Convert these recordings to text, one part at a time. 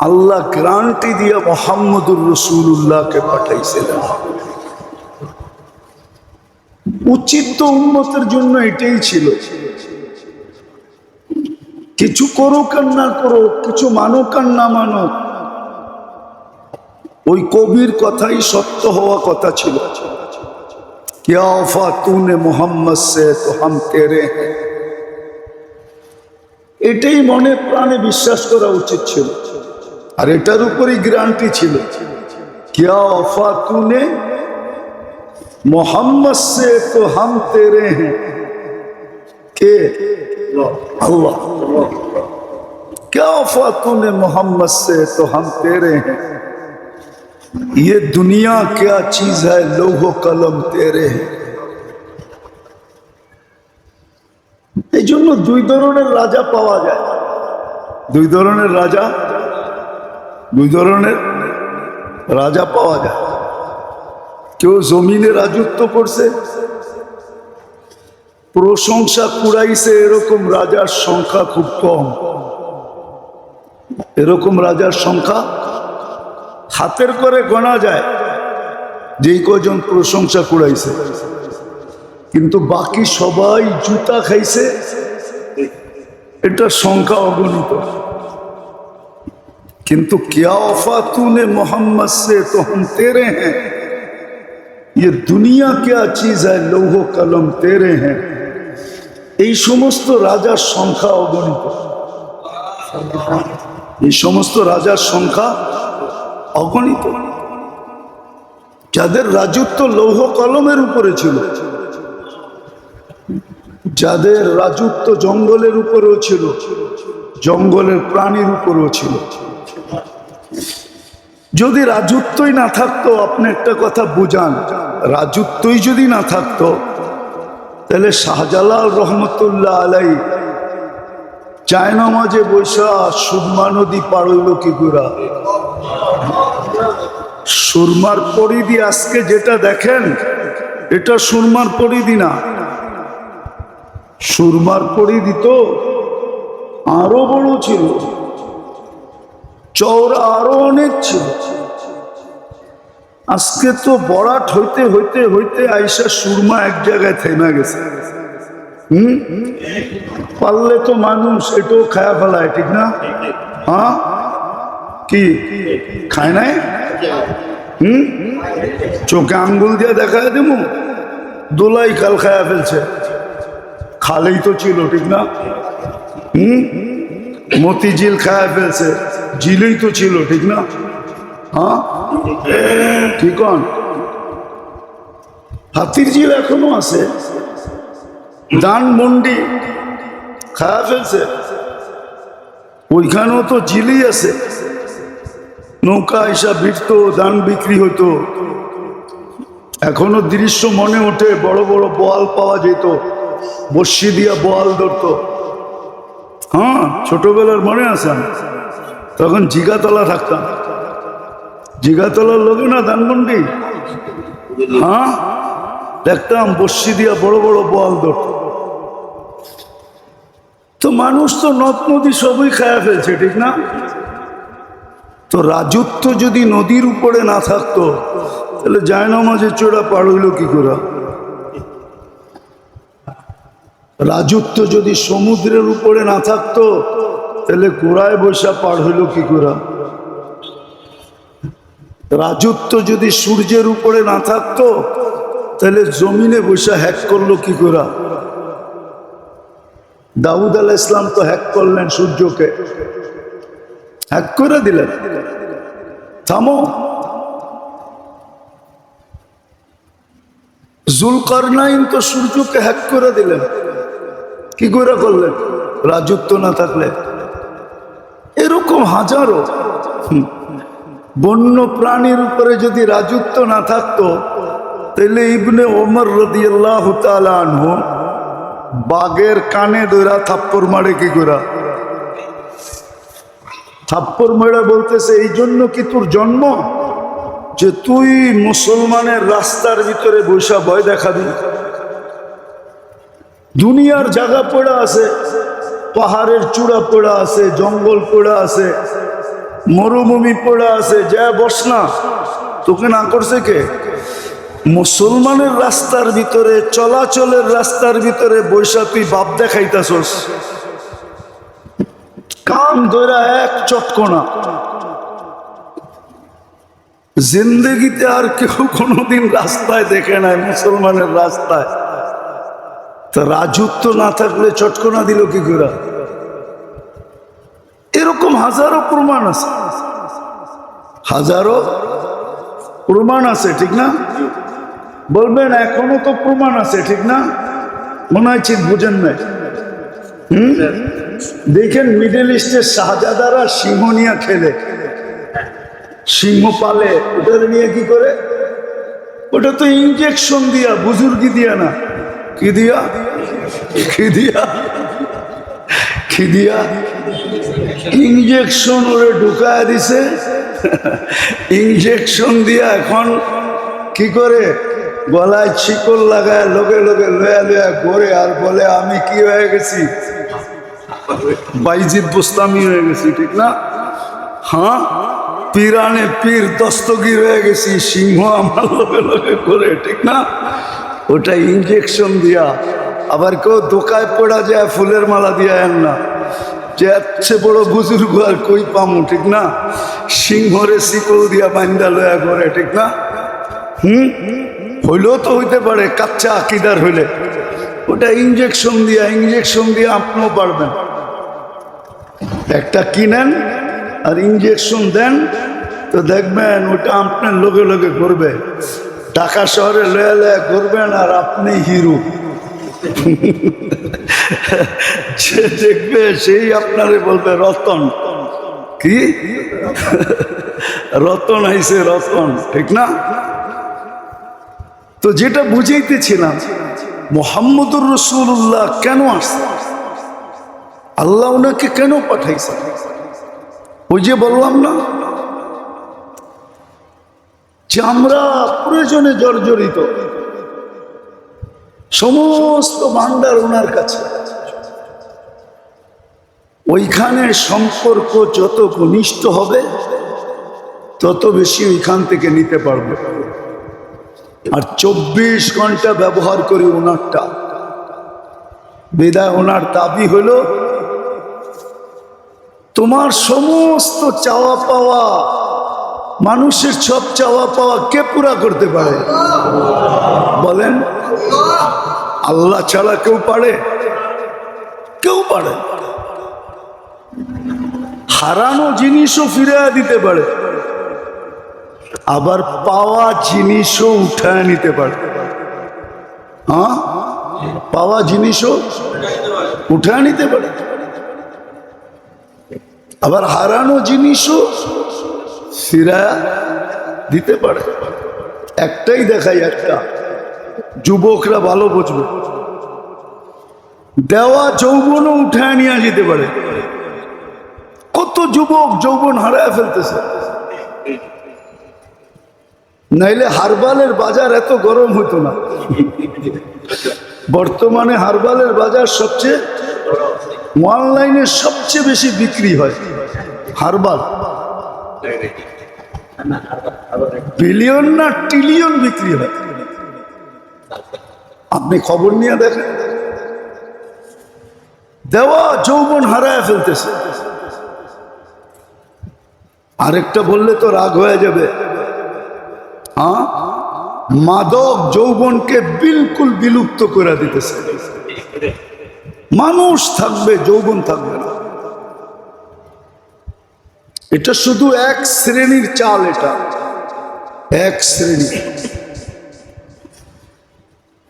আল্লাহ guarantee দিয়া মোহাম্মদুর রসুল্লাহকে পাঠাইছিলেন উচিত তো উন্মতের জন্য এটাই ছিল কিছু করুক আর না করুক কিছু মানুক আর না মানুক ওই কবির কথাই সত্য হওয়া কথা ছিল क्या वफा तूने मोहम्मद से तो हम तेरे हैं এটাই মনে প্রাণে বিশ্বাস করা উচিত ছিল আর এটার উপরই গ্যারান্টি ছিল क्या वफा तूने मोहम्मद से तो हम तेरे हैं के अल्लाह क्या वफा तूने मोहम्मद से तो हम तेरे हैं ये दुनिया क्या चीज है लोहो कलम तेरे हैं এই জন্য দুই ধরনের রাজা পাওয়া যায় দুই ধরনের রাজা দুই ধরনের রাজা পাওয়া যায়। কেউ জমিনে রাজত্ব করছে, প্রশংসা কুড়াইছে এরকম রাজার সংখ্যা খুব কম। এরকম রাজার সংখ্যা হাতের করে গোনা যায়, যেই কজন প্রশংসা কুড়াইছে। কিন্তু বাকি সবাই জুতা খাইছে, এটা সংখ্যা অগণিত। কিন্তু क्या वफा तूने मोहम्मद से तो हम तेरे हैं ये दुनिया क्या चीज है लौह कलम तेरे हैं এই সমস্ত রাজার সংখ্যা অগণিত এই সমস্ত রাজার সংখ্যা অগণিত যাদের রাজত্ব লৌহ কলমের উপরে ছিল যাদের রাজত্ব জঙ্গলের উপরেও ছিল জঙ্গলের প্রাণীর উপরেও ছিল যদি রাজত্বই না থাকতো, আপনি একটা কথা বুঝান। রাজত্বই যদি না থাকতো, তাহলে শাহজালাল রহমতুল্লাহ আলাই চায়নামাজে বৈশা সুরমা নদী পার হইল কি গুড়া সুরমার পরিধি আজকে যেটা দেখেন, এটা সুরমার পরিধি না। সুরমার পরিধি তো আরও বড় ছিল। চওড়া আরও অনেক ছিল। আজকে তো বরাট হইতে হইতে হইতে আইসা সুরমা এক জায়গায় থেমে গেছে। হুম? পারলে তো মানুষ এটাও খায়া ফেলায়, ঠিক না? হ্যাঁ? কি? খায় নাই? হুম? চোখে আঙ্গুল দিয়ে দেখা দেব দোলাই কাল খায়া ফেলছে। খালেই তো ছিল, ঠিক না? হুম? মতিঝিল খায়া ফেলছে। জিলেই তো ছিল, ঠিক না? হ্যাঁ? কি কন? হাতির ঝিল এখনও আছে। দান মন্ডি খায়া ফেলছে। ওইখানেও তো ঝিলই আছে। নৌকা হিসাব ভিড়তো ধান বিক্রি হতো এখনও দৃশ্য মনে ওঠে, বড় বড় বোয়াল পাওয়া যেত। বর্ষি দিয়া বোয়াল ধরতো। হ্যাঁ ছোটবেলার মনে আমার। তখন জিগাতলা থাকতাম। জিগাতলার লোকে না ধানমন্ডি? হ্যাঁ? দেখতাম বর্ষি দিয়া বড় বড় বল ধরত। তো মানুষ তো নদ নদী সবই খায়া ফেলছে, ঠিক না? তো রাজত্ব যদি নদীর উপরে না থাকতো, তাহলে জায়নামাজে চোরা পার হইল কি করে? রাজত্ব যদি সমুদ্রের উপরে না থাকতো তাহলে গোড়ায় বৈশা পার হইল কি করে? রাজত্ব যদি সূর্যের উপরে না থাকতো, তাহলে জমিনে বৈশা হ্যাক করল কি করে? দাউদ আলাহ ইসলাম তো হ্যাক করলেন সূর্যকে। হ্যাক করে দিলেন। থামো। জুলকারনাইন তো সূর্যকে হ্যাক করে দিলেন। কি করে করলেন? রাজত্ব না থাকলে। হাজারো বন্য প্রাণীর উপরে যদি রাজত্ব না থাকতো, তাহলে ইবনে ওমর রদিয়াল্লাহ আনহু বাঘের কানে দৈরা থাপ্পর মারে কি করে? থাপ্পর মেরা বলতেছে, এই জন্য কি তোর জন্ম? যে তুই মুসলমানের রাস্তার ভিতরে বৈশা ভয় দেখাবি। দুনিয়ার জায়গা পড়া আছে পাহাড়ের চূড়া পড়া আছে, জঙ্গল পড়া আছে, মরুভূমি পড়ে আছে, যা বস না তোকে না করছে কে? মুসলমানের রাস্তার ভিতরে, চলাচলের রাস্তার ভিতরে বৈশা তুই বাপ দেখাইতাছস। কান ধরা এক চটকনা। জিন্দগিতে আর কেউ কোনোদিন রাস্তায় দেখে নাই, মুসলমানের রাস্তায়। তা রাজত্ব না থাকলে চটকনা দিল কি করে? এরকম হাজারো প্রমাণ আছে। হাজারো প্রমাণ আছে, ঠিক না? বলবেন, এখনও তো প্রমাণ আছে, ঠিক না? মনে হয় ঠিক বুঝেন নাই। হুম? দেখেন, মিডল ইস্টের শাহজাদারা সিংহ নিয়ে খেলে। সিংহ পালে ওটা নিয়ে কি করে? ওটা তো ইঞ্জেকশন দিয়া, বুজুর্গি দিয়া না। কি দিয়া? কি দিয়া? কি দিয়া? ইঞ্জেকশন ওরে ঢুকায় দিছে। ইঞ্জেকশন দিয়া এখন কি করে? গলায় শিকল লাগায় লোকে লোকে লয়া লয়া করে আর বলে, আমি কি হয়ে গেছি? বাইজিদ বুস্তামি হয়ে গেছি, ঠিক না? হ্যাঁ? পিরানে পীর দস্তগির হয়ে গেছি, সিংহ আমার লোকে লোকে করে, ঠিক না? ওটা ইঞ্জেকশন দিয়া। আবার কেউ দোকায় পড়া যায়, ফুলের মালা দিয়া এন না। যে এচ্ছে বড় বুজুর্গ আর কই পামু, ঠিক না? সিংহরে শিকল দিয়া বান্দা লয়া করে ঠিক না? হুম? হইলেও তো হইতে পারে, কাচ্চা আকিদার হইলে। ওটা ইঞ্জেকশন দিয়া ইঞ্জেকশন দিয়ে আপনিও পারবেন। একটা কিনেন আর ইঞ্জেকশন দেন, তো দেখবেন ওটা আপনার লোকে লোকে করবে ঢাকা শহরে লয়া লয়া করবেন আর আপনি হিরো। সে দেখবে, সেই আপনারে বলবে, রতন। কি? রতন আইসে রতন। ঠিক না? তো যেটা বুঝাইতেছিলাম, মোহাম্মদুর রসুল্লাহ কেন আসছে? আল্লাহ ওনাকে কেন পাঠাইছে? ওই যে বললাম না আমরা প্রয়োজনে জর্জরিত। সমস্ত ভান্ডার ওনার কাছে। ওইখানে সম্পর্ক যত ঘনিষ্ঠ হবে, তত বেশি ওইখান থেকে নিতে পারবে। আর চব্বিশ ঘণ্টা ব্যবহার করি ওনারটা। বেদায়, ওনার দাবি হলো, তোমার সমস্ত চাওয়া পাওয়া মানুষের সব চাওয়া পাওয়া কে পুরা করতে পারে? বলেন, আল্লাহ ছাড়া কেউ পারে? কেউ পারে। হারানো জিনিসও ফিরে দিতে পারে, আবার পাওয়া জিনিসও উঠায় নিতে পারে। হ্যাঁ? পাওয়া জিনিসও উঠায় নিতে পারে। আবার হারানো জিনিসও ফিরা দিতে পারে। একটাই দেখাই একটা। যুবকরা ভালো বুঝবে। দেওয়া যৌবনও উঠায় নিয়ে যেতে পারে। কত যুবক যৌবন হারায় ফেলতেছে। নাইলে হারবালের বাজার এত গরম হতো না। বর্তমানে হারবালের বাজার সবচেয়ে, অনলাইনে সবচেয়ে বেশি বিক্রি হয় হারবাল। বিলিয়ন না ট্রিলিয়ন বিক্রি হয়? আপনি খবর নিয়ে দেখেন। দেওয়া যৌবন হারায় ফেলতেছে। আরেকটা বললে তো রাগ হয়ে যাবে। মাদক যৌবনকে বিলকুল বিলুপ্ত করে দিতেছে। মানুষ থাকবে, যৌবন থাকবে না। এটা শুধু এক শ্রেণির চাল এটা। এক শ্রেণি।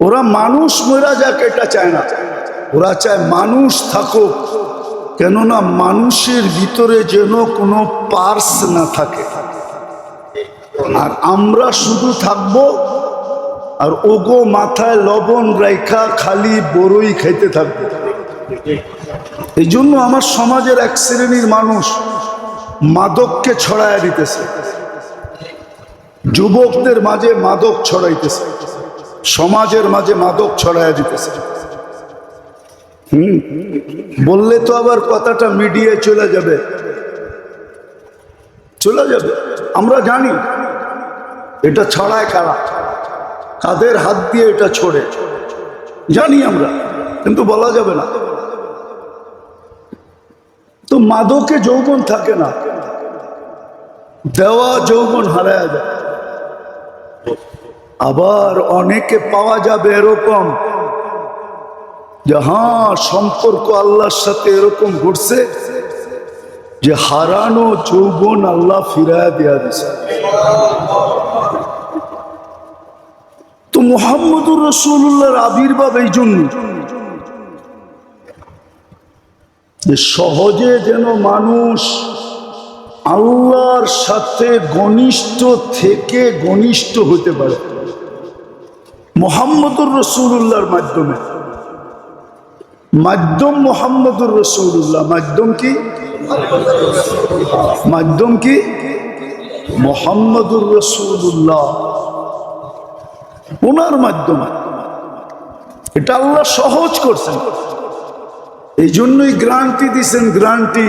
ওরা মানুষ মরা যাক, এটা চায় না। ওরা চায় মানুষ থাকুক, কেননা মানুষের ভিতরে যেন কোনো পার্স না থাকে। আর আমরা শুধু থাকব, আর ওগো মাথায় লবণ রেখা খালি বড়ই খাইতে থাকব। এই জন্য আমার সমাজের এক শ্রেণির মানুষ মাদককে ছড়ায় দিতেছে। যুবকদের মাঝে মাদক ছড়াইতেছে। সমাজের মাঝে মাদক ছড়ায় দিতেছে। বললে তো আবার কথাটা মিডিয়ায় চলে যাবে। চলে যাবে। আমরা জানি এটা ছড়ায় কারা, কাদের হাত দিয়ে এটা ছড়ে। জানি আমরা, কিন্তু বলা যাবে না। তো মাদকে যৌবন থাকে না। দেওয়া যৌবন হারায় যায়। আবার অনেকে পাওয়া যাবে এরকম যে হ্যাঁ সম্পর্ক আল্লাহর সাথে এরকম ঘটছে যে, হারানো যৌবন আল্লাহ ফিরায় দেয়া দিছে। তো মোহাম্মদুর রসুল্লাহর আবির্ভাব এই জন্য যে, সহজে যেন মানুষ আল্লাহর সাথে ঘনিষ্ঠ থেকে ঘনিষ্ঠ হতে পারে। মোহাম্মদুর রসুল্লাহর মাধ্যমে। মাধ্যম মোহাম্মদুর রসুল্লাহ মাধ্যম কি? মাধ্যম কি? মোহাম্মদুর রসুল্লাহ ওনার মাধ্যমে। এটা আল্লাহ সহজ করছেন। এই জন্যই গ্রান্টি দিছেন, গ্রান্টি।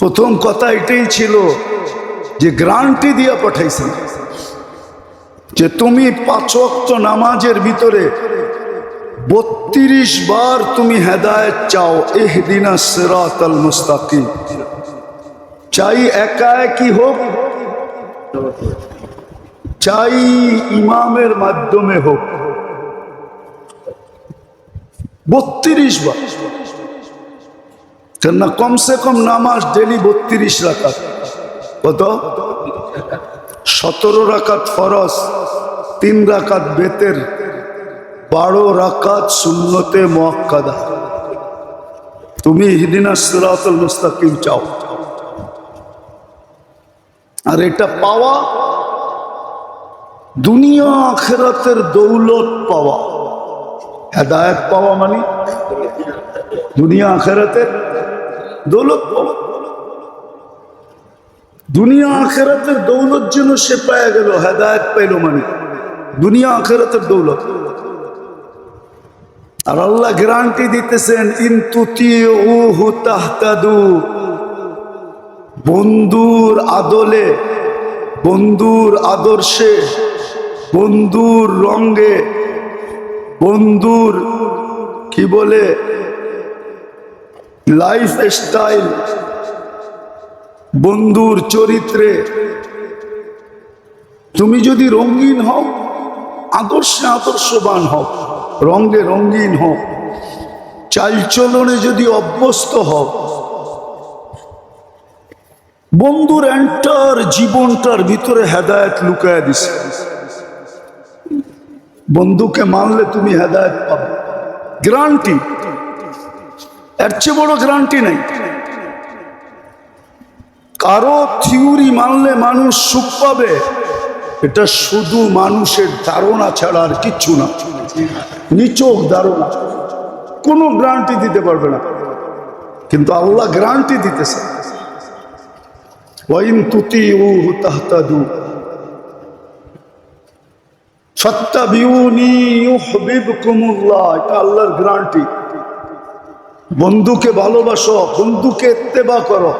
প্রথম কথা এটাই ছিল যে গ্রান্টি দিয়া পাঠাইছেন যে তুমি পাঁচ ওয়াক্ত নামাজের ভিতরে বত্রিশ বার তুমি হেদায়ত চাও এহদিনা সিরাত আল চাই একা একই হোক, চাই ইমামের মাধ্যমে হোক। বত্রিশ বার। কেননা কমসে কম নামাজ ডেলি বত্রিশ রাখাত কত? সতেরো রাকাত ফরজ, তিন রাকাত বেতের, বারো রাকাত শূন্যতে মোয়াক্কাদা। তুমি হিদিনা মুস্তাকিম চাও। আর এটা পাওয়া দুনিয়া আখেরাতের দৌলত পাওয়া। হেদায়ত পাওয়া মানে দুনিয়া আখেরাতের দৌলত। দুনিয়া আখেরাতের দৌলত যেন সে পায় গেল, হেদায়ত পাইল মানে। দুনিয়া আখেরাতের দৌলত। আর আল্লাহ গ্যারান্টি দিতেছেন বন্ধুর আদলে, বন্ধুর আদর্শে, বন্ধুর রঙ্গে বন্ধুর, কি বলে? লাইফ স্টাইল বন্ধুর চরিত্রে। তুমি যদি রঙিন হও, আদর্শে আদর্শবান হও রঙ্গে রঙিন হও, চালচলনে যদি অভ্যস্ত হও, বন্ধুর এন্টার জীবনটার ভিতরে হেদায়ত লুকায় দিছে। বন্ধুকে মানলে তুমি হেদায়ত পাবে। গ্রান্টি এর চেয়ে বড় গ্রান্টি নেই। কারও থিওরি মানলে মানুষ সুখ পাবে, এটা শুধু মানুষের ধারণা ছাড়া আর কিচ্ছু না। নিচক ধারণা। কোনো গ্রান্টি দিতে পারবে না। কিন্তু আল্লাহ গ্রান্টি দিতেছে। ওয়াইন তুতি উহু তাহতাদু সত্তাবিউনি এটা আল্লাহর গ্রান্টি বন্ধুকে ভালোবাসো, বন্ধুকে ইত্তেবা করো।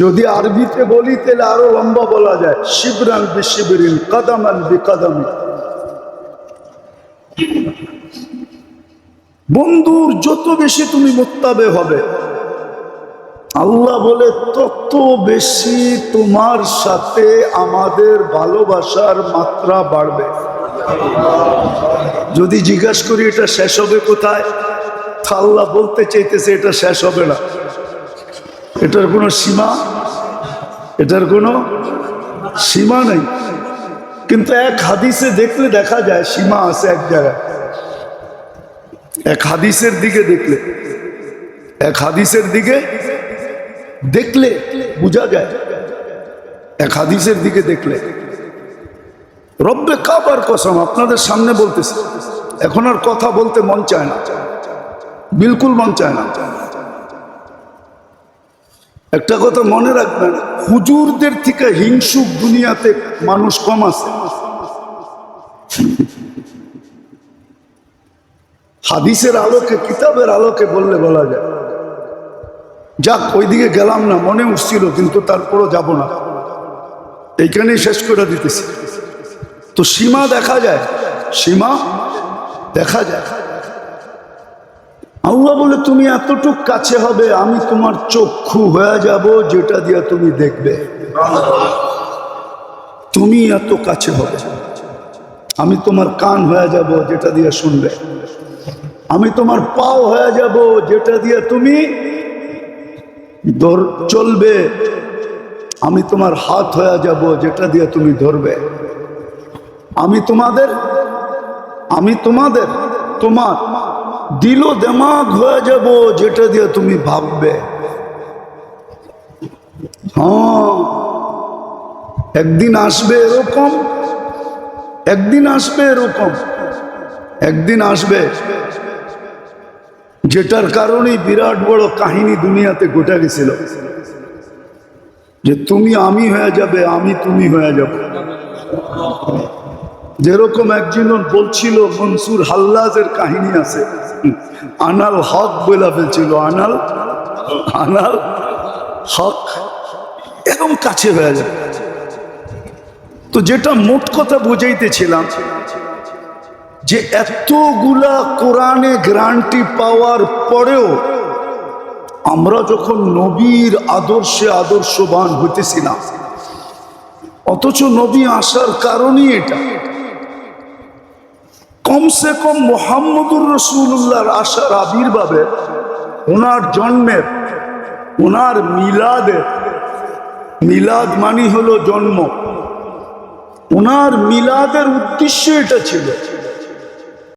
যদি আরবিতে বলি, তাহলে আরও লম্বা বলা যায়। শিবরান বি শিবরিন কদমান বি কদমি বন্ধুর যত বেশি তুমি মোত্তাবে হবে, আল্লাহ বলে, তত বেশি তোমার সাথে আমাদের ভালোবাসার মাত্রা বাড়বে। যদি জিজ্ঞাসা করি, এটা শেষ হবে কোথায়? থাল্লা বলতে চাইতেছে, এটা শেষ হবে না। এটার কোনো সীমা? এটার কোনো সীমা নেই। কিন্তু এক হাদিসে দেখলে দেখা যায়, সীমা আছে এক জায়গায়। এক হাদিসের দিকে দেখলে, এক হাদিসের দিকে দেখলে বোঝা যায়। এক হাদিসের দিকে দেখলে রব্বে কাবার কসম আপনাদের সামনে বলতেছে, এখন আর কথা বলতে মন চায় না, বিলকুল মন চায় না। একটা কথা মনে রাখবেন, হুজুরদের থেকে হিংসুক দুনিয়াতে মানুষ কম আছে। হাদিসের আলোকে, কিতাবের আলোকে বললে বলা যায়, যাক, ওইদিকে গেলাম না, মনে উঠছিল, কিন্তু তারপরও যাব না। এইখানেই শেষ করে দিতেছি। তো সীমা দেখা যায়। সীমা দেখা যায়। আল্লাহ বলে, তুমি এতটুক কাছে হবে, আমি তোমার চক্ষু হয়ে যাব, যেটা দিয়ে তুমি দেখবে। তুমি এত কাছে হবে। আমি তোমার কান হয়ে যাব, যেটা দিয়ে শুনবে। আমি তোমার পাও হয়ে যাব, যেটা দিয়ে তুমি চলবে। আমি তোমার হাত হয়ে যাব, যেটা দিয়ে তুমি ধরবে। আমি তোমাদের আমি তোমাদের, তোমার দিল দেমাগ হয়ে যাব যেটা দিয়ে তুমি ভাববে। হ্যাঁ একদিন আসবে এরকম, একদিন আসবে এরকম, একদিন আসবে যেটার কারণেই বিরাট বড় কাহিনী দুনিয়াতে ঘটে গেছিল। যে তুমি আমি হয়ে যাবে, আমি তুমি হয়ে যাবে। যেরকম একজন বলছিল, মনসুর হাল্লাজের কাহিনী আছে। আনাল হক বলে ফেলছিল, আনাল আনাল হক। এরকম কাছে হয়ে যাবে তো যেটা মোট কথা বুঝাইতেছিলাম, যে এতগুলা কোরআনে গ্রান্টি পাওয়ার পরেও আমরা যখন নবীর আদর্শে আদর্শবান হইতেছিলাম, অথচ নবী আসার কারণই এটা। কমসে কম মোহাম্মদুর রসুল্লাহর আশার আবির্ভাবে ওনার জন্মের, ওনার মিলাদে মিলাদ মানি হলো জন্ম। ওনার মিলাদের উদ্দেশ্য এটা ছিল